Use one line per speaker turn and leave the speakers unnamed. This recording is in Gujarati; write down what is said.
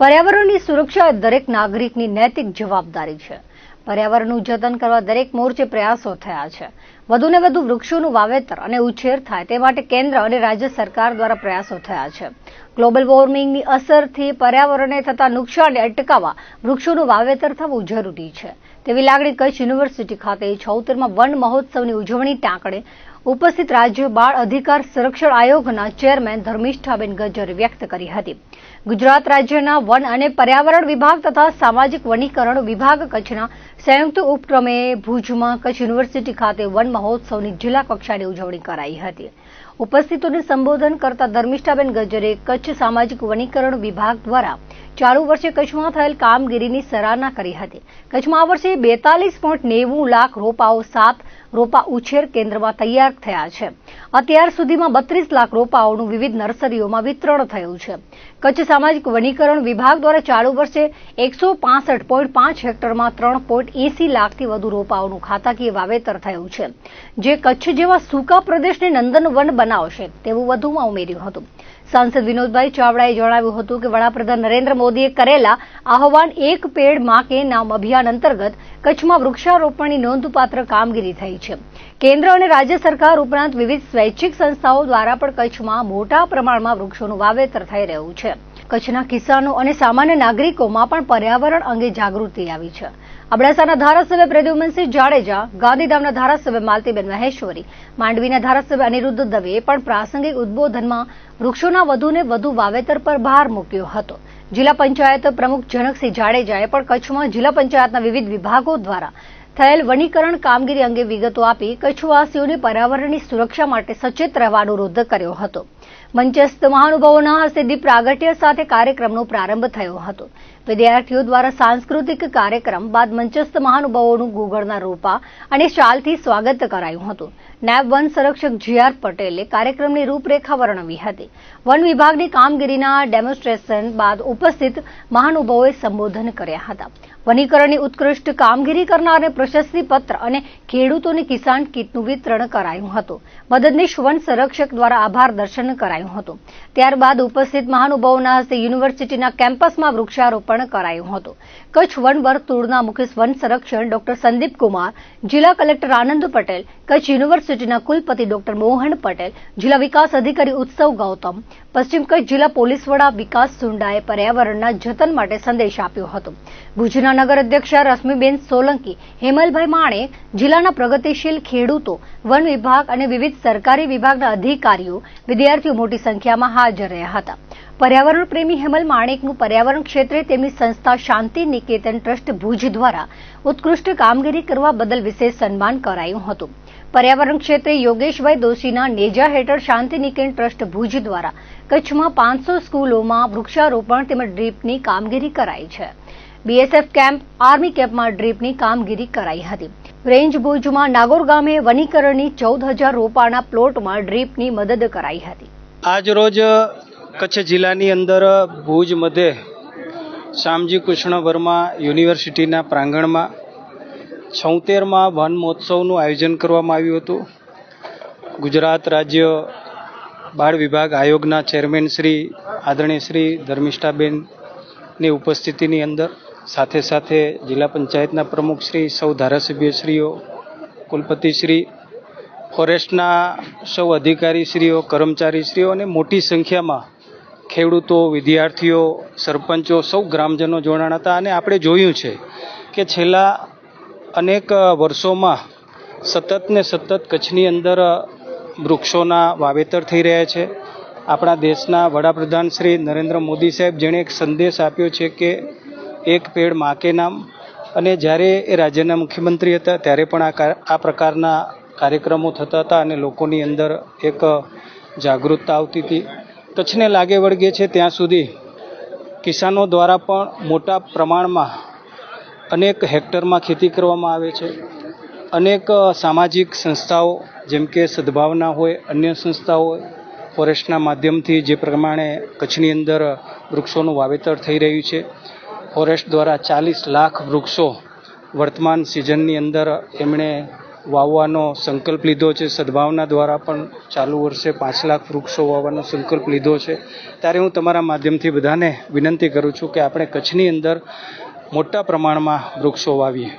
પર્યાવરણની સુરક્ષા દરેક નાગરિકની નૈતિક જવાબદારી છે. પર્યાવરણનું જતન કરવા દરેક મોરચે પ્રયાસો થયા છે. વધુને વધુ વૃક્ષોનું વાવેતર અને ઉછેર થાય તે માટે કેન્દ્ર અને રાજ્ય સરકાર દ્વારા પ્રયાસો થયા છે. ગ્લોબલ વોર્મિંગની અસરથી પર્યાવરણને થતા નુકસાનને અટકાવવા વૃક્ષોનું વાવેતર થવું જરૂરી છે. તેવી લાગણી કચ્છ યુનિવર્સિટી ખાતે છોતેરમાં વન મહોત્સવની ઉજવણી ટાંકણે ઉપસ્થિત રાજ્ય બાળ અધિકાર સંરક્ષણ આયોગના ચેરમેન ધર્મિષ્ઠાબેન ગજ્જરે વ્યક્ત કરી હતી. ગુજરાત રાજ્યના વન અને પર્યાવરણ વિભાગ તથા સામાજિક વનીકરણ વિભાગ કચ્છના સંયુક્ત ઉપક્રમે ભુજમાં કચ્છ યુનિવર્સિટી ખાતે વન મહોત્સવની જિલ્લા કક્ષાની ઉજવણી કરાઈ હતી. ઉપસ્થિતોને સંબોધન કરતા ધર્મિષ્ઠાબેન ગજ્જરે કચ્છ સામાજિક વનીકરણ વિભાગ દ્વારા ચાલુ વર્ષે કચ્છમાં થયેલ કામગીરીની સરાહના કરી હતી. કચ્છમાં આ વર્ષે બેતાલીસ પોઈન્ટ નેવું લાખ રોપાઓ સાત રોપા ઉછેર કેન્દ્રમાં તૈયાર થયા છે. અત્યાર સુધીમાં બત્રીસ લાખ રોપાઓનું વિવિધ નર્સરીઓમાં વિતરણ થયું છે. કચ્છ સામાજિક વનીકરણ વિભાગ દ્વારા ચાલુ વર્ષે એકસો પાસઠ પોઈન્ટ પાંચ હેક્ટરમાં ત્રણ પોઈન્ટ એસી લાખથી વધુ રોપાઓનું ખાતાકીય વાવેતર થયું છે. જે કચ્છ જેવા સૂકા પ્રદેશને નંદનવન બનાવશે તેવું વધુમાં ઉમેર્યું હતું. સાંસદ વિનોદભાઈ ચાવડાએ જણાવ્યું હતું કે વડાપ્રધાન નરેન્દ્ર મોદીએ કરેલા આહવાન એક પેડમાં કે નામ અભિયાન અંતર્ગત કચ્છમાં વૃક્ષારોપણની નોંધપાત્ર કામગીરી થઈ છે. કેન્દ્ર અને રાજ્ય સરકાર ઉપરાંત વિવિધ સ્વૈચ્છિક સંસ્થાઓ દ્વારા પણ કચ્છમાં મોટા પ્રમાણમાં વૃક્ષોનું વાવેતર થઈ રહ્યું છે. કચ્છના કિસાનો અને સામાન્ય નાગરિકોમાં પણ પર્યાવરણ અંગે જાગૃતિ આવી છે. અબડાસાના ધારાસભ્ય પ્રદ્યુમનસિંહ જાડેજા, ગાંધીધામના ધારાસભ્ય માલતીબેન મહેશ્વરી, માંડવીના ધારાસભ્ય અનિરુદ્ધ દવેએ પણ પ્રાસંગિક ઉદબોધનમાં વૃક્ષોના વધુને વધુ વાવેતર પર ભાર મૂક્યો હતો. જિલ્લા પંચાયત પ્રમુખ જનકસિંહ જાડેજાએ પણ કચ્છમાં જિલ્લા પંચાયતના વિવિધ વિભાગો દ્વારા થયેલ વનીકરણ કામગીરી અંગે વિગતો આપી કચ્છવાસીઓને પર્યાવરણની સુરક્ષા માટે સચેત રહેવા અનુરોધ કર્યો હતો. મંચસ્થ મહાનુભાવોના હસ્તે દીપ પ્રાગટ્ય સાથે કાર્યક્રમનો પ્રારંભ થયો હતો. વિદ્યાર્થીઓ દ્વારા સાંસ્કૃતિક કાર્યક્રમ બાદ મંચસ્થ મહાનુભાવોનું ગુગળના રોપા અને શાલથી સ્વાગત કરાયું હતું. નાયબ વન સંરક્ષક જીઆર પટેલે કાર્યક્રમની રૂપરેખા વર્ણવી હતી. વન વિભાગની કામગીરીના ડેમોન્સ્ટ્રેશન બાદ ઉપસ્થિત મહાનુભાવોએ સંબોધન કર્યા હતા. વનીકરણની ઉત્કૃષ્ટ કામગીરી કરનારને પ્રશસ્તિપત્ર અને ખેડૂતોને કિસાન કીટનું વિતરણ કરાયું હતું. મદદનીશ વન સંરક્ષક દ્વારા આભાર દર્શન કરાયું હતું. ત્યારબાદ ઉપસ્થિત મહાનુભાવોના હસ્તે યુનિવર્સિટીના કેમ્પસમાં વૃક્ષારોપણ કરાયું હતું. કચ્છ વન વર્તુળના મુખ્ય વન સંરક્ષણ ડોક્ટર સંદીપ જિલ્લા કલેક્ટર આનંદ પટેલ, કચ્છ યુનિવર્સિટીના કુલપતિ ડોક્ટર મોહન પટેલ, જિલ્લા વિકાસ અધિકારી ઉત્સવ ગૌતમ, પશ્ચિમ કચ્છ જિલ્લા પોલીસ વડા વિકાસ સુંડાએ પર્યાવરણના જતન માટે સંદેશ આપ્યો હતો. ભુજના નગર અધ્યક્ષ રશ્મિબેન સોલંકી, હેમલભાઈ માણેક જિલ્લાના પ્રગતિશીલ ખેડૂતો, વન વિભાગ અને વિવિધ સરકારી વિભાગના અધિકારીઓ, વિદ્યાર્થીઓ મોટી સંખ્યામાં હાજર રહ્યા હતા. પર્યાવરણ પ્રેમી હેમલ માણેકનું પર્યાવરણ ક્ષેત્રે તેમની સંસ્થા શાંતિ નિકેતન ટ્રસ્ટ ભુજ દ્વારા ઉત્કૃષ્ટ કામગીરી કરવા બદલ વિશેષ સન્માન કરાયું હતું. પર્યાવરણ ક્ષેત્રે યોગેશભાઈ દોશીના નેજા હેઠળ શાંતિ નિકેતન ટ્રસ્ટ ભુજ દ્વારા કચ્છમાં પાંચસો સ્કૂલોમાં વૃક્ષારોપણ તેમજ ડ્રીપની કામગીરી કરાઈ છે. બીએસએફ કેમ્પ, આર્મી કેમ્પમાં ડ્રીપની કામગીરી કરાઈ હતી. રેન્જ ભુજમાં નાગોર ગામે વનીકરણની ચૌદ હજાર રોપાના પ્લોટમાં ડ્રીપની મદદ કરાઈ હતી.
આજ રોજ કચ્છ જિલ્લાની અંદર ભુજ મધ્યે શ્યામજી કૃષ્ણ વર્મા યુનિવર્સિટીના પ્રાંગણમાં છોતેરમાં વન મહોત્સવનું આયોજન કરવામાં આવ્યું હતું. ગુજરાત રાજ્ય બાળ વિભાગ આયોગના ચેરમેન શ્રી આદરણીય શ્રી ધર્મિષ્ઠાબેનની ઉપસ્થિતિની અંદર સાથે સાથે જિલ્લા પંચાયતના પ્રમુખ શ્રી, સૌ ધારાસભ્યશ્રીઓ, કુલપતિશ્રી, ફોરેસ્ટના સૌ અધિકારીશ્રીઓ, કર્મચારીશ્રીઓ અને મોટી સંખ્યામાં ખેડૂતો, વિદ્યાર્થીઓ, સરપંચો, સૌ ગ્રામજનો જોડાણ હતા અને આપણે જોયું છે કે છેલ્લા અનેક વર્ષોમાં સતત ને સતત કચ્છની અંદર વૃક્ષોના વાવેતર થઈ રહ્યા છે. આપણા દેશના વડાપ્રધાન શ્રી નરેન્દ્ર મોદી સાહેબ જેણે એક સંદેશ આપ્યો છે કે એક પેડ માકે નામ. અને જ્યારે એ રાજ્યના મુખ્યમંત્રી હતા, ત્યારે પણ આ આ પ્રકારના કાર્યક્રમો થતા હતા અને લોકોની અંદર એક જાગૃતતા આવતી હતી. કચ્છને લાગે વળગે છે ત્યાં સુધી કિસાનો દ્વારા પણ મોટા પ્રમાણમાં અનેક હેક્ટરમાં ખેતી કરવામાં આવે છે. અનેક સામાજિક સંસ્થાઓ, જેમ કે સદભાવના હોય, અન્ય સંસ્થાઓ હોય ફોરેસ્ટના માધ્યમથી જે પ્રમાણે કચ્છની અંદર વૃક્ષોનું વાવેતર થઈ રહ્યું છે. ફોરેસ્ટ દ્વારા ચાલીસ લાખ વૃક્ષો વર્તમાન સિઝનની અંદર એમણે વાવવાનો સંકલ્પ લીધો છે. સદભાવના દ્વારા પણ ચાલુ વર્ષે પાંચ લાખ વૃક્ષો વાવવાનો સંકલ્પ લીધો છે. ત્યારે હું તમારા માધ્યમથી બધાને વિનંતી કરું છું કે આપણે કચ્છની અંદર મોટા પ્રમાણમાં વૃક્ષો વાવીએ.